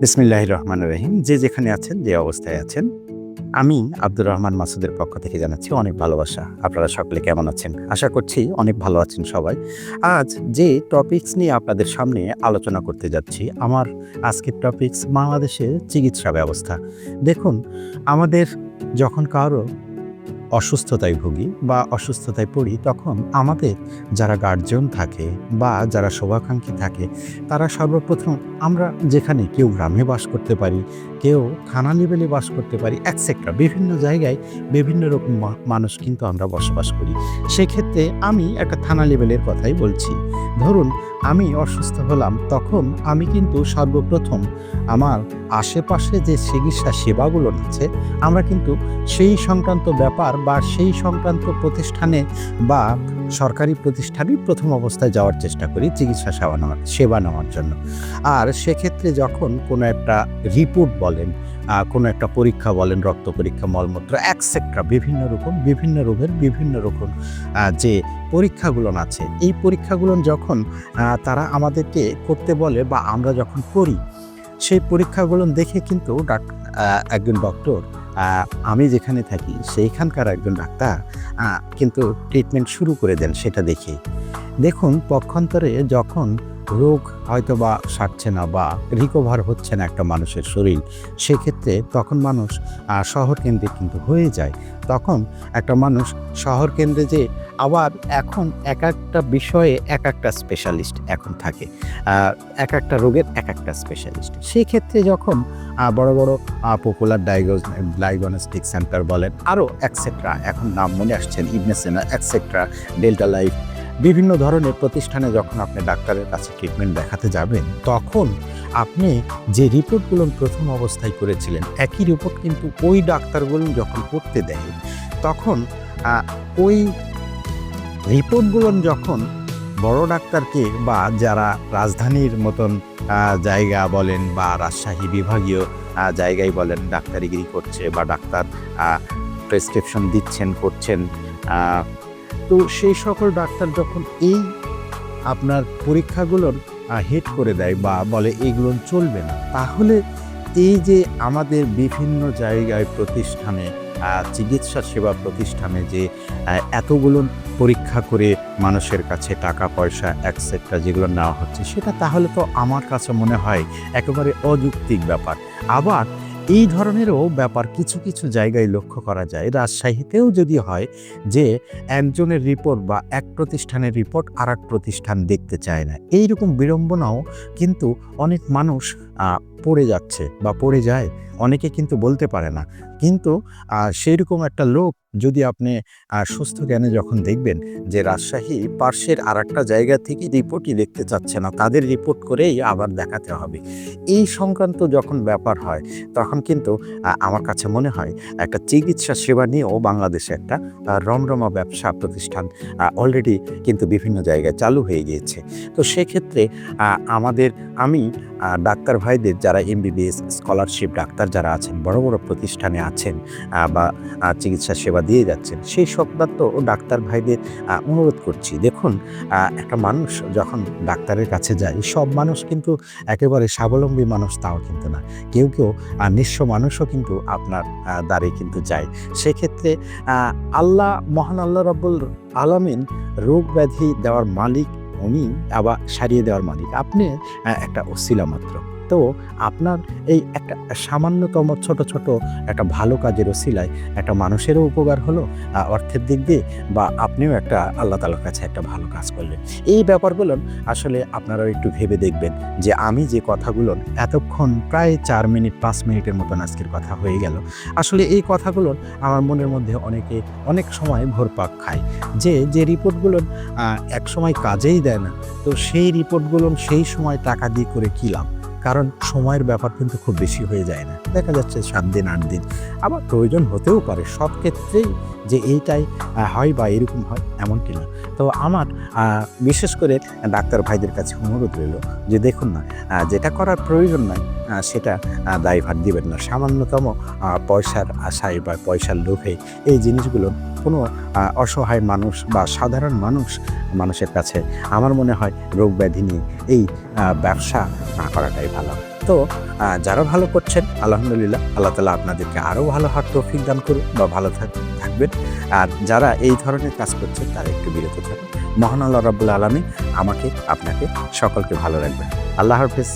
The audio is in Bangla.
বিসমিল্লাহ রহমান রহিম। যে যেখানে আছেন, যে অবস্থায় আছেন, আমি আব্দুর রহমান মাসুদের পক্ষ থেকে জানাচ্ছি অনেক ভালোবাসা। আপনারা সকলে কেমন আছেন? আশা করছি অনেক ভালো আছেন সবাই। আজ যে টপিকস নিয়ে আপনাদের সামনে আলোচনা করতে যাচ্ছি, আমার আজকের টপিকস বাংলাদেশের চিকিৎসা ব্যবস্থা। দেখুন, আমাদের যখন কারও অসুস্থতায় ভুগি বা অসুস্থতায় পড়ি, তখন আমাদের যারা গার্জিয়ন থাকে বা যারা শোভাকাঙ্ক্ষী থাকে, তারা সর্বপ্রথম আমরা যেখানে কেউ গ্রামে বাস করতে পারি, কেউ থানা লেভেলে বাস করতে পারি অ্যাটসেট্রা বিভিন্ন জায়গায় বিভিন্ন রকম মানুষ কিন্তু আমরা বসবাস করি। সেক্ষেত্রে আমি একটা থানা লেভেলের কথাই বলছি। ধরুন আমি অসুস্থ হলাম, তখন আমি কিন্তু সর্বপ্রথম আমার আশেপাশে যে চিকিৎসা সেবাগুলো আছে আমরা কিন্তু সেই সংক্রান্ত ব্যাপার বা সেই সংক্রান্ত প্রতিষ্ঠানে বা সরকারি প্রতিষ্ঠানেই প্রথম অবস্থায় যাওয়ার চেষ্টা করি চিকিৎসা সেবা নেওয়ার সেবা নেওয়ার জন্য। আর সেক্ষেত্রে যখন কোনো একটা রিপোর্ট বলেন কোনো একটা পরীক্ষা বলেন, রক্ত পরীক্ষা, মলমূত্র অ্যাকসেট্রা বিভিন্ন রকম, বিভিন্ন রোগের বিভিন্ন রকম যে পরীক্ষাগুলো আছে, এই পরীক্ষাগুলো যখন তারা আমাদেরকে করতে বলে বা আমরা যখন করি, সেই পরীক্ষাগুলো দেখে কিন্তু একজন ডক্টর আমি যেখানে থাকি, সেইখানকার একজন ডাক্তার কিন্তু ট্রিটমেন্ট শুরু করে দেন সেটা দেখে। দেখুন, পক্ষান্তরে যখন রোগ হয়তো বা সারছে না বা রিকভার হচ্ছে না একটা মানুষের শরীর সেক্ষেত্রে তখন মানুষ আহ, শহর কেন্দ্রে কিন্তু হয়ে যায়। তখন একটা মানুষ শহর কেন্দ্রে যে আবার এখন এক একটা বিষয়ে এক একটা স্পেশালিস্ট এখন থাকে এক একটা রোগের এক একটা স্পেশালিস্ট সেই ক্ষেত্রে যখন বড় বড় পপুলার ডায়াগনোস ডায়াগনস্টিক সেন্টার বলেন আরও অ্যাকসেট্রা এখন নাম মনে আসছেন ইবনেসেনা অ্যাকসেট্রা ডেল্টা লাইফ বিভিন্ন ধরনের প্রতিষ্ঠানে যখন আপনি ডাক্তারের কাছে ট্রিটমেন্ট দেখাতে যাবেন, তখন আপনি যে রিপোর্টগুলো প্রথম অবস্থায় করেছিলেন, একই রিপোর্ট কিন্তু ওই ডাক্তারগুলো যখন করতে দেয় তখন ওই রিপোর্টগুলো যখন বড় ডাক্তারকে বা যারা রাজধানীর মতন জায়গা বলেন বা রাজশাহী বিভাগীয় জায়গায় বলেন ডাক্তারিগিরি করছে বা ডাক্তার প্রেসক্রিপশন দিচ্ছেন, করছেন তো সেই সকল ডাক্তার যখন এই আপনার পরীক্ষাগুলোর হেড করে দেয় বা বলে এইগুলো চলবে না, তাহলে এই যে আমাদের বিভিন্ন জায়গায় প্রতিষ্ঠানে চিকিৎসা সেবা প্রতিষ্ঠানে যে এতগুলো পরীক্ষা করে মানুষের কাছে টাকা, পয়সা অ্যাকসেপ্টটা যেগুলো নেওয়া হচ্ছে, সেটা তাহলে তো আমার কাছে মনে হয় একেবারে অযৌক্তিক ব্যাপার। আবার এই ধরনেরও ব্যাপার কিছু কিছু জায়গায় লক্ষ্য করা যায়। রাজশাহীতেও যদি হয় যে একজনের রিপোর্ট বা এক প্রতিষ্ঠানের রিপোর্ট আর এক প্রতিষ্ঠান দেখতে চায় না এই রকম বিড়ম্বনাও কিন্তু অনেক মানুষ পড়ে যাচ্ছে বা পড়ে যায়। অনেকে কিন্তু বলতে পারে না। কিন্তু সেই রকম একটা লোক যদি আপনি সুস্থ জ্ঞানে যখন দেখবেন যে রাজশাহী পার্শ্বের আর একটা জায়গা থেকে রিপোর্টই দেখতে চাচ্ছে না, তাদের রিপোর্ট করেই আবার দেখাতে হবে। এই সংক্রান্ত যখন ব্যাপার হয়, তখন কিন্তু আমার কাছে মনে হয় একটা চিকিৎসা সেবা নিয়েও বাংলাদেশে একটা রমরমা ব্যবসা প্রতিষ্ঠান অলরেডি কিন্তু বিভিন্ন জায়গায় চালু হয়ে গিয়েছে। তো সেক্ষেত্রে আমাদের, আমি ডাক্তার ভাইদের যারা এমবিবিএস স্কলারশিপ ডাক্তার যারা আছেন, বড় বড় প্রতিষ্ঠানে আছেন বা চিকিৎসা সেবা দিয়ে যাচ্ছেন। সেই সংক্রান্ত ডাক্তার ভাইদের অনুরোধ করছি। দেখুন একটা মানুষ যখন ডাক্তারের কাছে যায়, সব মানুষ কিন্তু একেবারে স্বাবলম্বী মানুষ তাও কিন্তু না। কেউ কেউ নিঃস্ব মানুষও কিন্তু আপনার দ্বারে কিন্তু যায়। সেক্ষেত্রে আল্লাহ, মহান আল্লাহ রব্বুল আলামিন রোগ ব্যাধি দেওয়ার মালিক উনি, আবার সারিয়ে দেওয়ার মালিক। আপনি একটা অসিলা মাত্র। তো আপনার এই একটা সামান্যতম ছোট ছোট একটা ভালো কাজের ওসিলায় একটা মানুষেরও উপকার হলো অর্থের দিক দিয়ে বা আপনিও একটা আল্লাহ তালার কাছে একটা ভালো কাজ করলেন। এই ব্যাপারগুলো আসলে আপনারাও একটু ভেবে দেখবেন যে আমি যে কথাগুলো এতক্ষণ প্রায় চার মিনিট, পাঁচ মিনিটের মতন আজকের কথা হয়ে গেল, আসলে এই কথাগুলো আমার মনের মধ্যে অনেকে অনেক সময় ভোরপাক খায়। যে যে রিপোর্টগুলো এক সময় কাজেই দেয় না, তো সেই রিপোর্টগুলো সেই সময় টাকা দিয়ে করে কী লাভ? কারণ সময়ের ব্যাপার কিন্তু খুব বেশি হয়ে যায় না। দেখা যাচ্ছে সাত দিন, আট দিন। আবার প্রয়োজন হতেও পারে, সব ক্ষেত্রেই যে এইটাই হয় বা এরকম হয়, এমনটি না। তো আমার বিশেষ করে ডাক্তার ভাইদের কাছে অনুরোধ রইল যে দেখুন না যেটা করার প্রয়োজন নয় সেটা দায়ভার দিবেন না। সামান্যতম পয়সার আশায় বা পয়সার লোভে এই জিনিসগুলো কোনো অসহায় মানুষ বা সাধারণ মানুষ মানুষের কাছে আমার মনে হয় রোগ ব্যাধি নিয়ে এই ব্যবসা না করাটাই ভালো। তো যারা ভালো করছেন, আলহামদুলিল্লাহ, আল্লাহ তালা আপনাদেরকে আরও ভালো হাত তৌফিক দান করুন বা ভালো থাকবেন। আর যারা এই ধরনের কাজ করছেন, তারা একটু বিরত থাকুন। মহান আল্লাহ রব্বুল আলমী আমাকে, আপনাকে সকলকে ভালো রাখবেন। আল্লাহ হাফিজ।